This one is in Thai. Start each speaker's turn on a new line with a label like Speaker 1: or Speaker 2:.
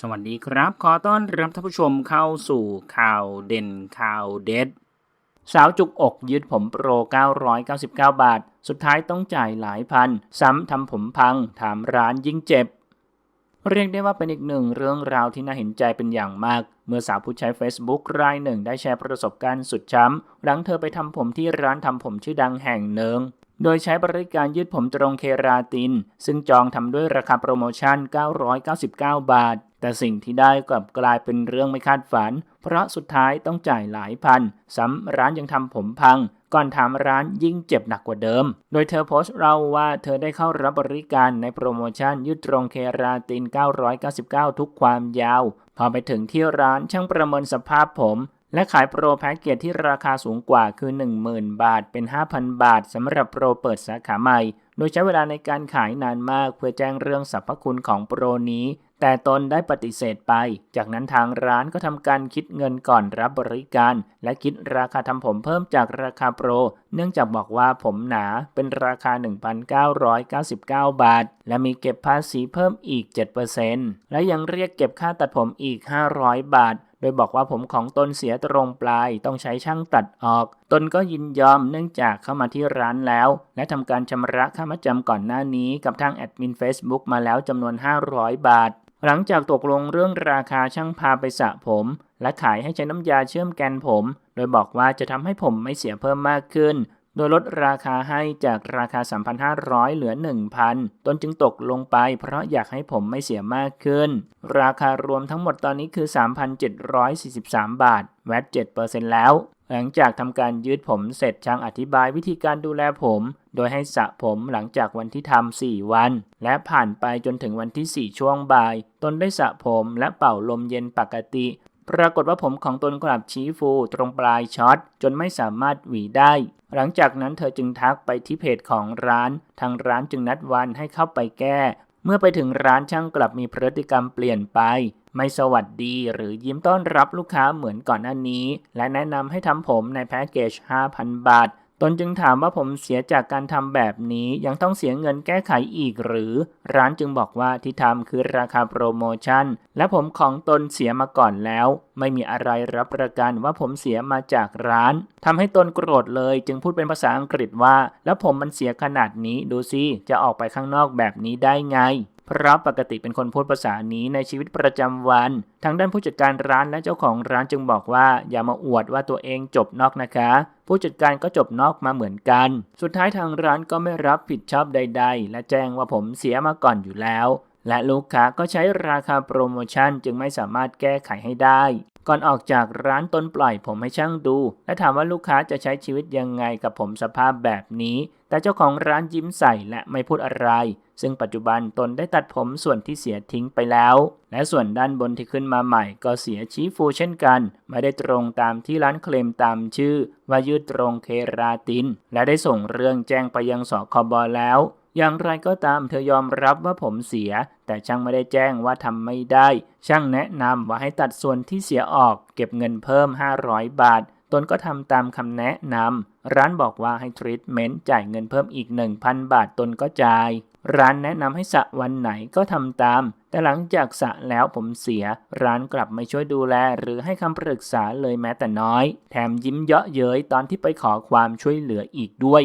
Speaker 1: สวัสดีครับ ขอต้อนรับท่านผู้ชมเข้าสู่ข่าวเด่นข่าวเด็ด สาวจุกอกยึดผมโปร 999 บาท สุดท้ายต้องจ่ายหลายพัน ซ้ำทำผมพัง ถามร้านยิ่งเจ็บ เรียกได้ว่าเป็นอีกหนึ่งเรื่องราวที่น่าเห็นใจเป็นอย่างมาก เมื่อสาวผู้ใช้ Facebook รายหนึ่งได้แชร์ประสบการณ์สุดช้ำ หลังเธอไปทำผมที่ร้านทำผมชื่อดังแห่งหนึ่ง โดยใช้บริการยืดผมตรงเคราติน ซึ่งจองทำด้วยราคาโปรโมชั่น 999 บาท แต่สิ่งที่ได้กลับกลายเป็นเรื่องไม่คาดฝัน เพราะสุดท้ายต้องจ่ายหลายพัน ซ้ำร้านยังทำผมพัง ก่อนทำร้านยิ่งเจ็บหนักกว่าเดิม โดยเธอโพสต์เล่าว่าเธอได้เข้ารับบริการในโปรโมชั่นยืดตรงเคราติน 999 ทุกความยาว พอไปถึงที่ร้านช่างประเมินสภาพผม และขายโปรแพ็กเกจที่ราคาสูงกว่าคือ 10,000 บาทเป็น 5,000 บาทสำหรับโปรเปิดสาขาใหม่ โดยใช้เวลาในการขายนานมากเพื่อแจ้งเรื่องสรรพคุณของโปรนี้ แต่ตนได้ปฏิเสธไป จากนั้นทางร้านก็ทำการคิดเงินก่อนรับบริการ และคิดราคาทำผมเพิ่มจากราคาโปร เนื่องจากบอกว่าผมหนาเป็นราคา 1,999 บาท และมีเก็บภาษีเพิ่มอีก 7%และยังเรียกเก็บค่าตัดผมอีก 500 บาทโดยบอกว่าผมของตนเสียตรงปลายต้องใช้ช่างตัดออก ตนก็ยินยอมเนื่องจากเข้ามาที่ร้านแล้ว และทำการชำระค่ามัดจำก่อนหน้านี้กับทางแอดมิน Facebook มาแล้วจำนวน 500 บาท หลังจากตกลงเรื่องราคาช่างพาไปสระผม และขายให้ใช้น้ำยาเชื่อมแกนผม โดยบอกว่าจะทำให้ผมไม่เสียเพิ่มมากขึ้น โดยลดราคาให้จากราคา 3,500 เหลือ 1,000 ตนจึงตกลงไปเพราะอยากให้ผมไม่เสียมากขึ้น ราคารวมทั้งหมดตอนนี้คือ 3,743 บาท แวต7%แล้วหลังจากทำการยืดผมเสร็จช่างอธิบายวิธีการดูแลผม โดยให้สระผมหลังจากวันที่ทำ4วัน และผ่านไปจนถึงวันที่ 4 ช่วงบ่าย ตนได้สระผมและเป่าลมเย็นปกติ ปรากฏว่าผมของตนกลับชี้ฟูตรงปลายช็อต จนไม่สามารถหวีได้ หลังจากนั้นเธอจึงทักไปที่เพจของร้าน ทางร้านจึงนัดวันให้เข้าไปแก้ เมื่อไปถึงร้านช่างกลับมีพฤติกรรมเปลี่ยนไปไม่สวัสดีหรือยิ้มต้อนรับลูกค้าเหมือนก่อนหน้านี้ และแนะนำให้ทำผมในแพ็กเกจ 5,000 บาท ตนจึงถามว่าผมเสียจากการทำแบบนี้ยังต้องเสียเงินแก้ไขอีกหรือ ร้านจึงบอกว่าที่ทำคือราคาโปรโมชั่น และผมของตนเสียมาก่อนแล้ว ไม่มีอะไรรับประกันว่าผมเสียมาจากร้านทำให้ตนโกรธเลย จึงพูดเป็นภาษาอังกฤษว่า แล้วผมมันเสียขนาดนี้ดูสิจะออกไปข้างนอกแบบนี้ได้ไง เพราะปกติเป็นคนพูดภาษานี้ในชีวิตประจำวัน ทางด้านผู้จัดการร้านและเจ้าของร้านจึงบอกว่าอย่ามาอวดว่าตัวเองจบนอกนะคะ ผู้จัดการก็จบนอกมาเหมือนกัน สุดท้ายทางร้านก็ไม่รับผิดชอบใด ๆ และแจ้งว่าผมเสียมาก่อนอยู่แล้วและลูกค้าก็ใช้ราคาโปรโมชั่นจึงไม่สามารถแก้ไขให้ได้ ก่อนออกจากร้านตนปล่อยผมให้ช่างดู และถามว่าลูกค้าจะใช้ชีวิตยังไงกับผมสภาพแบบนี้ แต่เจ้าของร้านยิ้มใส่และไม่พูดอะไร ซึ่งปัจจุบันตนได้ตัดผมส่วนที่เสียทิ้งไปแล้ว และส่วนด้านบนที่ขึ้นมาใหม่ก็เสียชี้ฟูเช่นกัน ไม่ได้ตรงตามที่ร้านเคลมตามชื่อ ว่ายืดตรงเคราติน และได้ส่งเรื่องแจ้งไปยังสคบแล้ว อย่างไรก็ตามเธอยอมรับว่าผมเสีย แต่ช่างไม่ได้แจ้งว่าทำไม่ได้ ช่างแนะนำว่าให้ตัดส่วนที่เสียออก เก็บเงินเพิ่ม 500 บาท ตนก็ทำตามคำแนะนำร้านบอกว่าให้ทรีทเมนต์จ่ายเงินเพิ่มอีก 1,000 บาทตนก็จ่าย ร้านแนะนำให้สะวันไหนก็ทำตาม แต่หลังจากสะแล้วผมเสีย ร้านกลับไม่ช่วยดูแล หรือให้คำปรึกษาเลยแม้แต่น้อย แถมยิ้มเยาะเย้ยตอนที่ไปขอความช่วยเหลืออีกด้วย